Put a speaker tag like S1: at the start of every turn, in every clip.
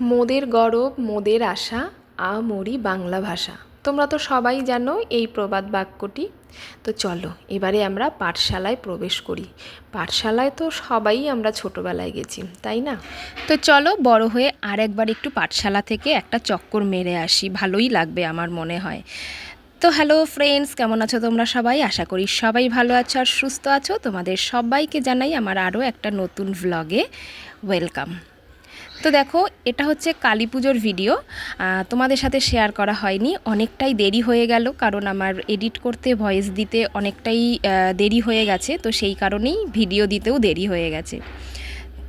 S1: মোদের গরব, মোদের আশা, আমরি বাংলা ভাষা। তোমরা তো সবাই জানো এই প্রবাদ বাক্যটি। তো চলো, এবারে আমরা পাঠশালায় প্রবেশ করি। পাঠশালায় তো সবাই আমরা ছোটোবেলায় গেছি, তাই না? তো চলো, বড় হয়ে আর একবার একটু পাঠশালা থেকে একটা চক্কর মেরে আসি। ভালোই লাগবে আমার মনে হয়। তো হ্যালো ফ্রেন্ডস কেমন আছো তোমরা সবাই? আশা করি সবাই ভালো আছো আর সুস্থ আছো। তোমাদের সবাইকে জানাই আমার আরও একটা নতুন ভ্লগে ওয়েলকাম তো দেখো, এটা হচ্ছে কালী পুজোর ভিডিও তোমাদের সাথে শেয়ার করা হয়নি। অনেকটাই দেরি হয়ে গেল, কারণ আমার এডিট করতে ভয়েস দিতে অনেকটাই দেরি হয়ে গেছে। তো সেই কারণেই ভিডিও দিতেও দেরি হয়ে গেছে।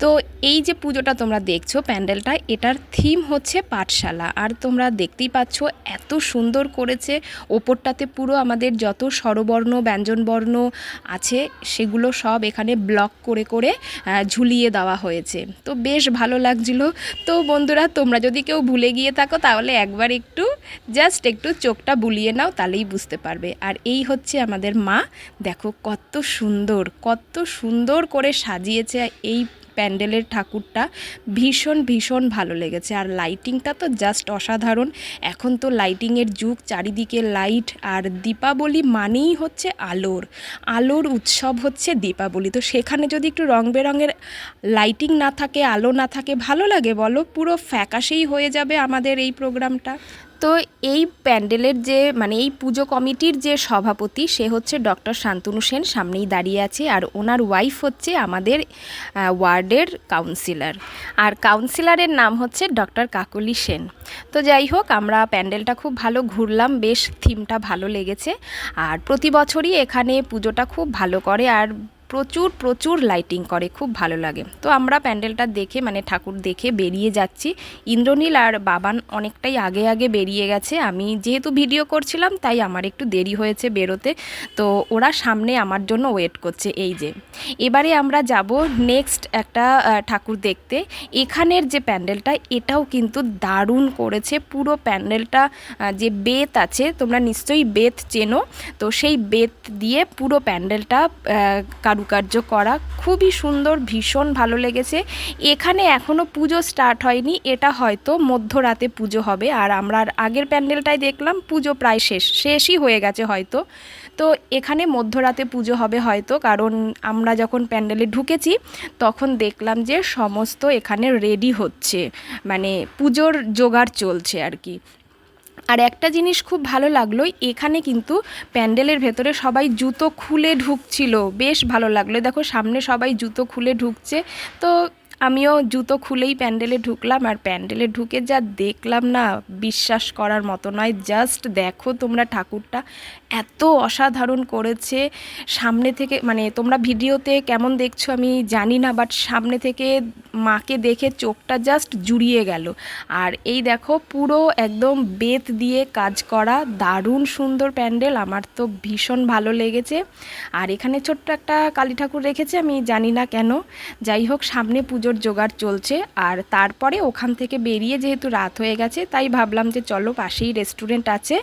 S1: তো এই যে পুজোটা তোমরা দেখছ প্যান্ডেলটা, এটার থিম হচ্ছে পাঠশালা। আর তোমরা দেখতেই পাচ্ছ এত সুন্দর করেছে, ওপরটাতে পুরো আমাদের যত স্বরবর্ণ, ব্যঞ্জনবর্ণ আছে, সেগুলো সব এখানে ব্লক করে করে ঝুলিয়ে দেওয়া হয়েছে। তো বেশ ভালো লাগছিল। তো বন্ধুরা, তোমরা যদি কেউ ভুলে গিয়ে থাকো, তাহলে একবার একটু জাস্ট একটু চোখটা বুলিয়ে নাও, তাহলেই বুঝতে পারবে। আর এই হচ্ছে আমাদের মা। দেখো কত সুন্দর কত সুন্দর করে সাজিয়েছে এই প্যান্ডেলের ঠাকুরটা ভীষণ ভীষণ ভালো লেগেছে। আর লাইটিংটা তো জাস্ট অসাধারণ। এখন তো লাইটিংয়ের যুগ, চারিদিকে লাইট আর দীপাবলি মানেই হচ্ছে আলোর। আলোর উৎসব হচ্ছে দীপাবলি। তো সেখানে যদি একটু রং বেরঙের লাইটিং না থাকে, আলো না থাকে, ভালো লাগে বলো? পুরো ফ্যাকাশেই হয়ে যাবে আমাদের এই প্রোগ্রামটা তো এই প্যান্ডেলের যে মানে এই পুজো কমিটির যে সভাপতি, সে হচ্ছে ডক্টর শান্তনু সেন। সামনেই দাঁড়িয়ে আছে আর ওনার ওয়াইফ হচ্ছে আমাদের ওয়ার্ডের কাউন্সিলর আর কাউন্সিলরের নাম হচ্ছে ডক্টর কাকলি সেন। তো যাই হোক, আমরা প্যান্ডেলটা খুব ভালো ঘুরলাম, বেশ থিমটা ভালো লেগেছে। আর প্রতি বছরই এখানে পুজোটা খুব ভালো করে। আর প্রচুর প্রচুর লাইটিং করে খুব ভালো লাগে। তো আমরা প্যান্ডেলটা দেখে মানে ঠাকুর দেখে বেরিয়ে যাচ্ছি। ইন্দ্রনীল আর বাবান অনেকটাই আগে আগে বেরিয়ে গেছে। আমি যেহেতু ভিডিও করছিলাম তাই আমার একটু দেরি হয়েছে বেরোতে। তো ওরা সামনে আমার জন্য ওয়েট করছে এই যে। এবারে আমরা যাব নেক্সট একটা ঠাকুর দেখতে। এখানের যে প্যান্ডেলটা এটাও কিন্তু দারুণ করেছে। পুরো প্যান্ডেলটা যে বেত আছে তোমরা নিশ্চয়ই বেত চেনো। তো সেই বেত দিয়ে পুরো প্যান্ডেলটা আহ, কারুকার্য করা খুবই সুন্দর, ভীষণ ভালো লেগেছে। এখানে এখনও পুজো স্টার্ট হয়নি, এটা হয়তো মধ্যরাতে পুজো হবে। আর আমরা আগের প্যান্ডেলটাই দেখলাম, পুজো প্রায় শেষ, শেষই হয়ে গেছে হয়তো। তো এখানে মধ্যরাতে পুজো হবে হয়তো, কারণ আমরা যখন প্যান্ডেলে ঢুকেছি, তখন দেখলাম যে সমস্ত এখানে রেডি হচ্ছে। মানে পুজোর জোগাড় চলছে আর কি। আর একটা জিনিস খুব ভালো লাগল, এখানে কিন্তু প্যান্ডেলের ভেতরে সবাই জুতো খুলে ঢুকছিল। বেশ ভালো লাগল। দেখো সামনে সবাই জুতো খুলে ঢুকছে। তো আমিও জুতো খুলেই প্যান্ডেলে ঢুকলাম আর প্যান্ডেলে ঢুকে যা দেখলাম না, বিশ্বাস করার মতো নয় জাস্ট দেখো তোমরা ঠাকুরটা এত অসাধারণ করেছে। সামনে থেকে মানে তোমরা ভিডিওতে কেমন দেখছ আমি জানি না বাট সামনে থেকে মাকে দেখে চোখটা জাস্ট জুড়িয়ে গেল। আর এই দেখো পুরো একদম বেত দিয়ে কাজ করা, দারুণ সুন্দর প্যান্ডেল, আমার তো ভীষণ ভালো লেগেছে। আর এখানে ছোট্ট একটা কালী ঠাকুর রেখেছে, আমি জানি না কেন। যাই হোক, সামনে পুজোর জোগাড় চলছে আর তারপরে ওখান থেকে বেরিয়ে যেহেতু রাত হয়ে গেছে, তাই ভাবলাম যে চলো পাশেই রেস্টুরেন্ট আছে।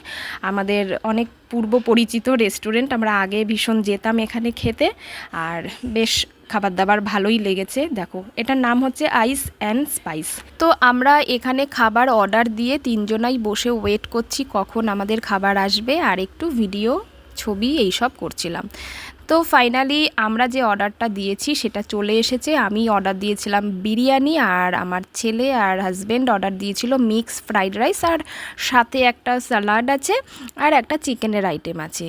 S1: আমাদের অনেক পূর্ব পরিচিত রেস্টুরেন্ট আমরা আগে ভীষণ যেতাম এখানে খেতে। আর বেশ খাবার দাবার ভালোই লেগেছে। দেখো, এটার নাম হচ্ছে আইস অ্যান্ড স্পাইস তো আমরা এখানে খাবার অর্ডার দিয়ে তিনজনাই বসে ওয়েট করছি কখন আমাদের খাবার আসবে। আর একটু ভিডিও ছবি, এইসব করছিলাম। তো ফাইনালি আমরা যে অর্ডারটা দিয়েছি সেটা চলে এসেছে। আমি অর্ডার দিয়েছিলাম বিরিয়ানি আর আমার ছেলে আর হাজব্যান্ড অর্ডার দিয়েছিল মিক্স ফ্রাইড রাইস আর সাথে একটা স্যালাড আছে আর একটা চিকেনের আইটেম আছে।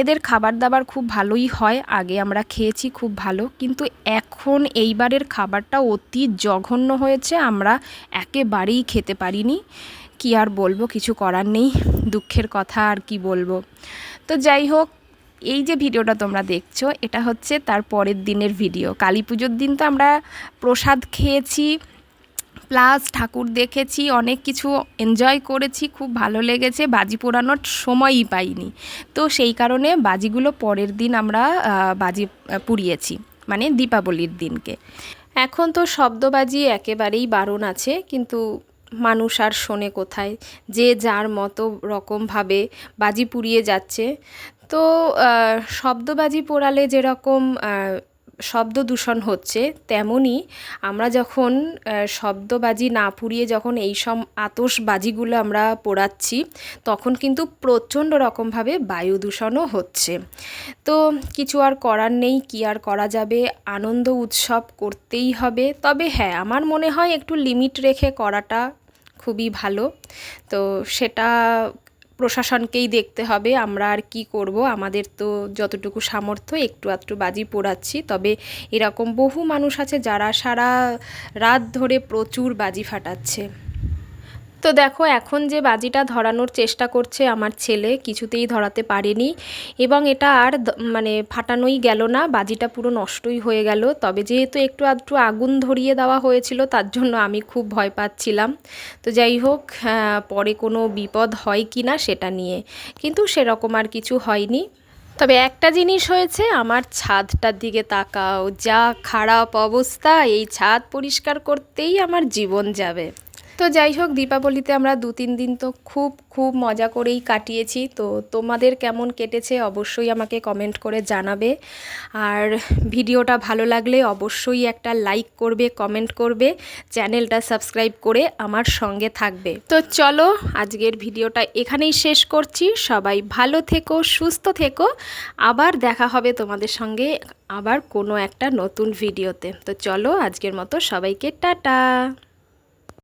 S1: এদের খাবার দাবার খুব ভালোই হয়, আগে আমরা খেয়েছি খুব ভালো। কিন্তু এখন এইবারের খাবারটা অতি জঘন্য হয়েছে, আমরা একেবারেই খেতে পারিনি। কি আর বলব, কিছু করার নেই, দুঃখের কথা আর কি বলব। তো যাই হোক এই যে ভিডিওটা তোমরা দেখছ, এটা হচ্ছে তার পরের দিনের ভিডিও। কালী পুজোর দিন তো আমরা প্রসাদ খেয়েছি, প্লাস ঠাকুর দেখেছি, অনেক কিছু এনজয় করেছি, খুব ভালো লেগেছে। বাজি পোড়ানোর সময়ই পাইনি। তো সেই কারণে বাজিগুলো পরের দিন আমরা বাজি পুড়িয়েছি মানে দীপাবলির দিনকে। এখন তো শব্দবাজি একেবারেই বারণ আছে, কিন্তু মানুষ আর শোনে কোথায়? যে যার মতো রকমভাবে বাজি পুড়িয়ে যাচ্ছে তো শব্দবাজি পোড়ালে যেরকম শব্দ দূষণ হচ্ছে, তেমনই আমরা যখন শব্দবাজি না পুড়িয়ে যখন এই সব আতসবাজিগুলো আমরা পোড়াচ্ছি, তখন কিন্তু প্রচণ্ড রকমভাবে বায়ু দূষণও হচ্ছে। তো, কিছু আর করার নেই, কি আর করা যাবে? আনন্দ উৎসব করতেই হবে। তবে হ্যাঁ আমার মনে হয় একটু লিমিট রেখে করাটা খুবই ভালো। তো, সেটা প্রশাসনকেই দেখতে হবে, আমরা আর কি করব? আমাদের তো যতটুকু সামর্থ্য, একটু আধটু বাজি পোড়াচ্ছি। তবে এরকম বহু মানুষ আছে যারা সারা রাত ধরে প্রচুর বাজি ফাটাচ্ছে। তো দেখো, এখন যে বাজিটা ধরানোর চেষ্টা করছে আমার ছেলে, কিছুতেই ধরাতে পারেনি এবং এটা আর মানে ফাটানোই গেল না, বাজিটা পুরো নষ্টই হয়ে গেল। তবে যেহেতু একটু আধটু আগুন ধরিয়ে দেওয়া হয়েছিল, তার জন্য আমি খুব ভয় পাচ্ছিলাম। তো যাই হোক পরে কোনো বিপদ হয় কি না সেটা নিয়ে। কিন্তু সেরকম আর কিছু হয়নি। তবে একটা জিনিস হয়েছে, আমার ছাদটার দিকে তাকাও। যা খারাপ অবস্থা, এই ছাদ পরিষ্কার করতেই আমার জীবন যাবে। তো যাই হোক, দীপাবলিতে আমরা দু তিন দিন তো খুব খুব মজা করেই কাটিয়েছি। তো তোমাদের কেমন কেটেছে অবশ্যই আমাকে কমেন্ট করে জানাবে। আর ভিডিওটা ভালো লাগলে অবশ্যই একটা লাইক করবে কমেন্ট করবে, চ্যানেলটা সাবস্ক্রাইব করে আমার সঙ্গে থাকবে। তো চলো, আজকের ভিডিওটা এখানেই শেষ করছি। সবাই ভালো থেকো, সুস্থ থেকো। আবার দেখা হবে তোমাদের সঙ্গে আবার কোনো একটা নতুন ভিডিওতে। তো চলো, আজকের মতো সবাইকে টাটা।